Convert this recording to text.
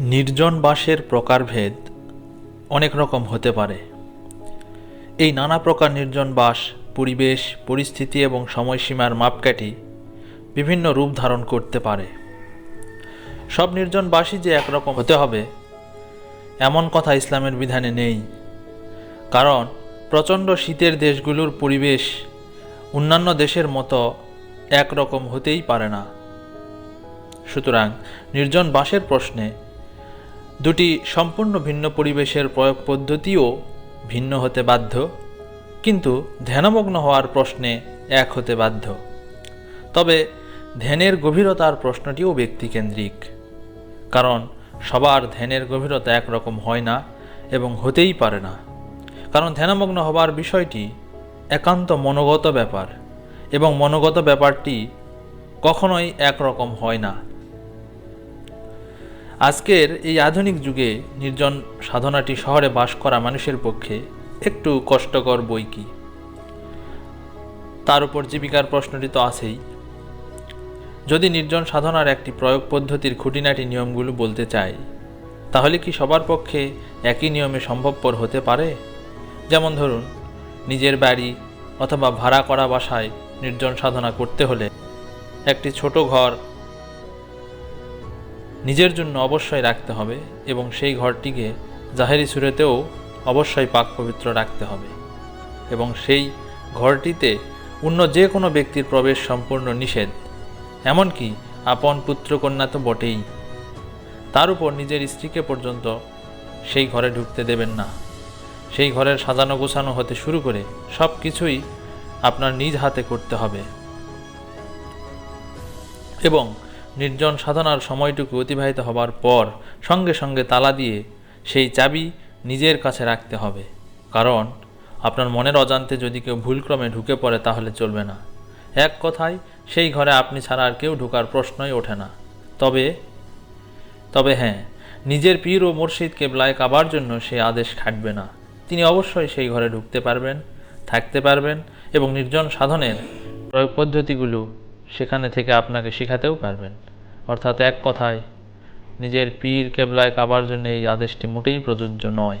নির্জন বাসের প্রকারভেদ অনেক রকম হতে পারে। এই নানা প্রকার নির্জন বাস পরিবেশ, পরিস্থিতি এবং সময়সীমার মাপকাঠি বিভিন্ন রূপ ধারণ করতে পারে। সব নির্জন বাসই যে একরকম হতে হবে, এমন কথা ইসলামের বিধানে নেই। কারণ, প্রচণ্ড শীতের দেশগুলোর পরিবেশ অন্যান্য দেশের মতো একরকম হতেই পারে না। সুতরাং নির্জন বাসের প্রশ্নে দুটি সম্পূর্ণ ভিন্ন পরিবেশের প্রয়োগ পদ্ধতিও ভিন্ন হতে বাধ্য, কিন্তু ধ্যানমগ্ন হওয়ার প্রশ্নে এক হতে বাধ্য। তবে ধ্যানের গভীরতার প্রশ্নটিও ব্যক্তিকেন্দ্রিক, কারণ সবার ধ্যানের গভীরতা একরকম হয় না এবং হতেই পারে না। কারণ ধ্যানমগ্ন হবার বিষয়টি একান্ত মনোগত ব্যাপার এবং মনোগত ব্যাপারটি কখনোই একরকম হয় না। আজকের এই আধুনিক যুগে নির্জন সাধনাটি শহরে বাস করা মানুষের পক্ষে একটু কষ্টকর বই কি? তার উপর জীবিকার প্রশ্নটি তো আছেই। যদি নির্জন সাধনার একটি প্রয়োগ পদ্ধতির খুঁটিনাটি নিয়মগুলো বলতে চাই তাহলে কি সবার পক্ষে একই নিয়মে সম্ভবপর হতে পারে? যেমন ধরুন, নিজের বাড়ি অথবা ভাড়া করা বাসায় নির্জন সাধনা করতে হলে একটি ছোট ঘর নিজের জন্য অবশ্যই রাখতে হবে এবং সেই ঘরটিকে জাহেরি সুরেতেও অবশ্যই পাক পবিত্র রাখতে হবে এবং সেই ঘরটিতে অন্য যে কোনো ব্যক্তির প্রবেশ সম্পূর্ণ নিষেধ, এমনকি আপন পুত্রকন্যা তো বটেই। তার উপর নিজের স্ত্রীকে পর্যন্ত সেই ঘরে ঢুকতে দেবেন না। সেই ঘরের সাজানো গোছানো হতে শুরু করে সব কিছুই আপনার নিজ হাতে করতে হবে। এবং নির্জন সাধনার সময়টুকু অতিবাহিত হবার পর সঙ্গে সঙ্গে তালা দিয়ে সেই চাবি নিজের কাছে রাখতে হবে। কারণ আপনার মনের অজান্তে যদি কেউ ভুলক্রমে ঢুকে পড়ে তাহলে চলবে না। এক কথায়, সেই ঘরে আপনি ছাড়া আর কেউ ঢোকার প্রশ্নই ওঠে না। তবে তবে হ্যাঁ নিজের পীর ও মুর্শিদ কেবলায় কাবার জন্য সে আদেশ খাটবে না। তিনি অবশ্যই সেই ঘরে ঢুকতে পারবেন, থাকতে পারবেন এবং নির্জন সাধনের প্রয়োগ পদ্ধতিগুলো সেখানে থেকে আপনাকে শেখাতেও পারবেন। অর্থাৎ এক কথায় নিজের পীর কেবলায় কাবার জন্য এই আদেশটি মোটেই প্রযোজ্য নয়।